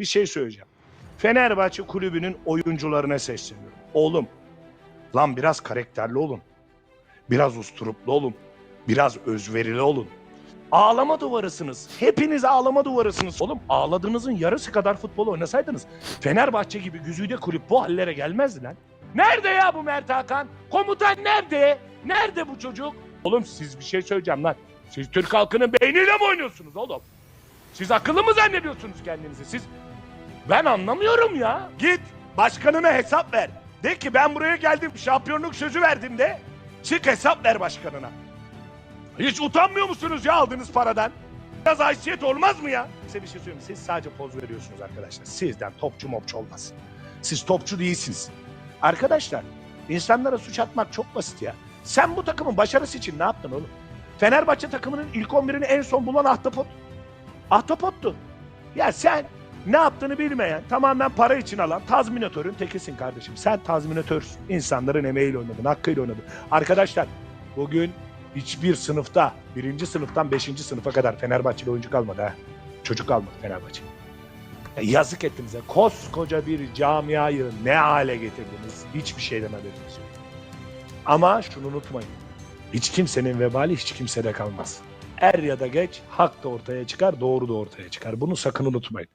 bir şey söyleyeceğim. Fenerbahçe kulübünün oyuncularına sesleniyorum. Oğlum, lan biraz karakterli olun. Biraz usturuplu olun. Biraz özverili olun. Ağlama duvarısınız. Hepiniz ağlama duvarısınız. Oğlum ağladığınızın yarısı kadar futbol oynasaydınız Fenerbahçe gibi güzide kulüp bu hallere gelmezdi lan. Nerede ya bu Mert Hakan? Komutan nerede? Nerede bu çocuk? Oğlum siz bir şey söyleyeceğim lan. Siz Türk halkının beyniyle mi oynuyorsunuz oğlum? Siz akıllı mı zannediyorsunuz kendinizi? Siz ben anlamıyorum ya. Git başkanına hesap ver. De ki ben buraya geldim şampiyonluk sözü verdim de. Çık hesap ver başkanına. Hiç utanmıyor musunuz ya aldığınız paradan? Biraz haysiyet olmaz mı ya? Size bir şey söyleyeyim. Siz sadece poz veriyorsunuz arkadaşlar. Sizden topçu mopçu olmaz. Siz topçu değilsiniz. Arkadaşlar insanlara suç atmak çok basit ya. Sen bu takımın başarısı için ne yaptın oğlum? Fenerbahçe takımının ilk 11'ini en son bulan Ahtapot. Ahtapottu. Ya sen ne yaptığını bilmeyen, tamamen para için alan tazminatörün tekisin kardeşim. Sen tazminatörsün. İnsanların emeğiyle oynadın, hakkıyla oynadın. Arkadaşlar bugün hiçbir sınıfta, birinci sınıftan beşinci sınıfa kadar Fenerbahçeli oyuncu kalmadı ha. Çocuk kalmadı Fenerbahçe. Ya yazık ettiniz. ya. Koskoca bir camiayı ne hale getirdiniz? Hiçbir şeyden haberiniz yok. Ama şunu unutmayın. Hiç kimsenin vebali hiç kimsede kalmaz. Er ya da geç hak da ortaya çıkar, doğru da ortaya çıkar. Bunu sakın unutmayın.